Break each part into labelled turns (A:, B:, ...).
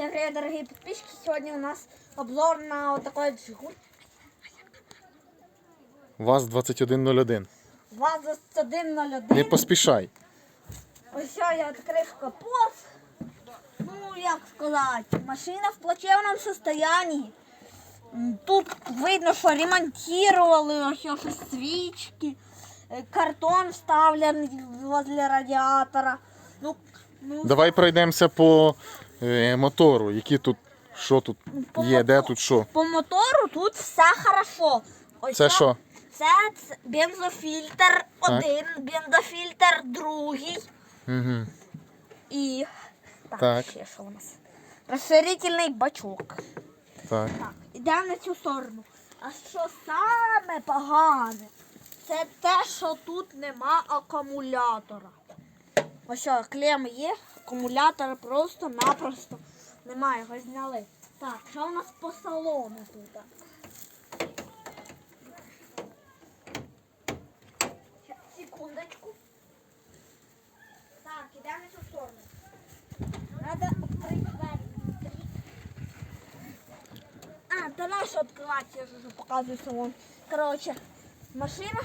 A: Всем привет, дорогие подписчики! Сегодня у нас обзор на вот такой Жигуль.
B: ВАЗ-2101.
A: ВАЗ-2101.
B: Не поспішай.
A: Ось я відкрив капот. Ну, як сказати, машина в плачевному состоянии. Тут видно, що ремонтували, ось що щось свічки, е, картон вставлений возле радіатора. Ну, ну,
B: Давай пройдемося по мотору. Які тут, що тут
A: по
B: є, де тут що.
A: По мотору тут все хорошо. Ось
B: Це
A: що-? Це бензофільтр один, бензофільтр другий.
B: Угу.
A: І так,
B: Так.
A: ще що у нас? Розширительний бачок.
B: Так.
A: Так, ідемо на цю сторону. А що саме погане? Це те, що тут нема акумулятора. Ось що, клеми є, акумулятора просто-напросто немає, його зняли. Так, що у нас по салону тут? Секундочку. Так, ідемо на сторону. Надо двері. А, да на що відкривати, я ж уже показую салон. Короче, машина,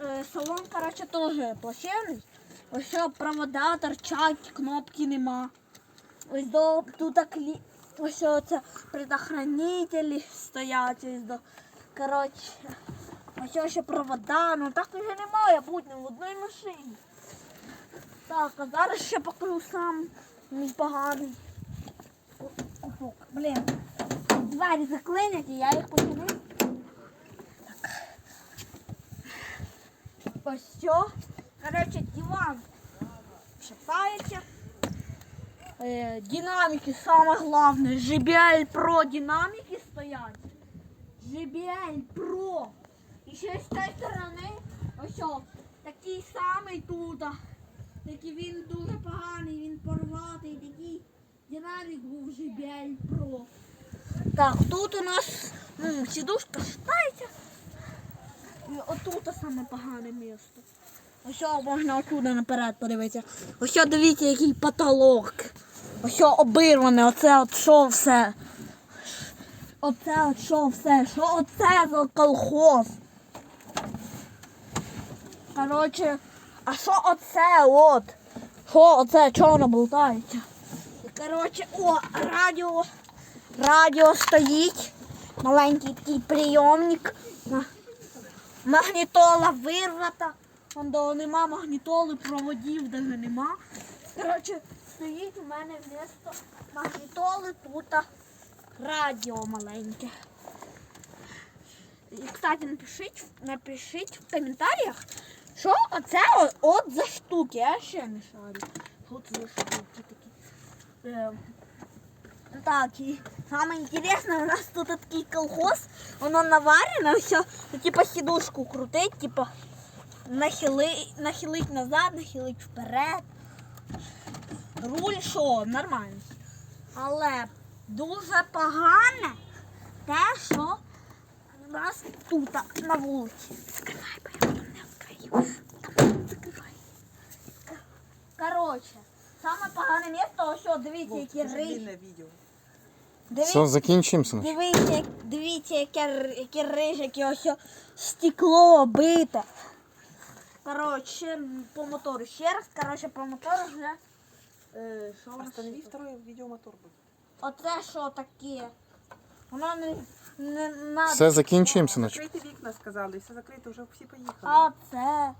A: е, салон, короче, теж плачевний. Ось провода торчать, кнопки нема. Ось до тут клі... ось що це предохранителі стоять. Ось до... Короче, ось ще провода, ну так вже не має бути ні в одній машині. Так, а зараз ще покажу сам непоганий. купок. Блін, двері заклинять, і я їх. Так. Ось що. Короче, диван шатається. Е, динаміки, саме головне, JBL Pro динаміки стоять. JBL Pro. І ще з цієї сторони, ось такий самий тут. Такий він дуже поганий, він порватий, такий динамік був JBL Pro. Так, тут у нас ну, сідушка шатається. І отут саме погане місце. Ось можна отсюди наперед подивитися. Ось дивіться, який потолок. Ось що обірване, оце от що все. Оце от що все. Що оце за колхоз? Коротше, а що оце от? Що оце, чого воно болтається? Коротше, о, радіо. Радіо стоїть. Маленький такий прийомник. Магнітола вирвата. Вон нема магнітоли, проводів даже нема. Коротше, стоїть у мене вмісто магнітоли тут радіо маленьке. І, кстати, напишіть, напишіть в коментарях, що оце от, от за штуки. Я ще не шарю. Що за штуки такі. Е, так, и самое интересное, у нас тут такий колхоз, воно наварено, все, типа сидушку крутить, типа нахили, нахилить назад, нахилить вперед. Руль що, нормально. Але дуже погане те, що у нас тут на вулиці. Закривай, бо я потім не відкрию. Закривай. Коротше, саме погане місто, ось що, дивіться, які рижі.
C: Відео.
A: Дивіться,
B: Все, закінчимо. синочок?
A: Дивіться, як- дивіться, яке, р- яке рижики, ось стекло бите. Коротше, по мотору ще раз, коротше, по мотору вже. Е, що у нас
C: Останови второй відеомотор буде.
A: Оце що таке? Воно не, не надо.
B: Все, закінчуємося.
C: Закрийте вікна, сказали, все закрито, вже всі поїхали.
A: А це.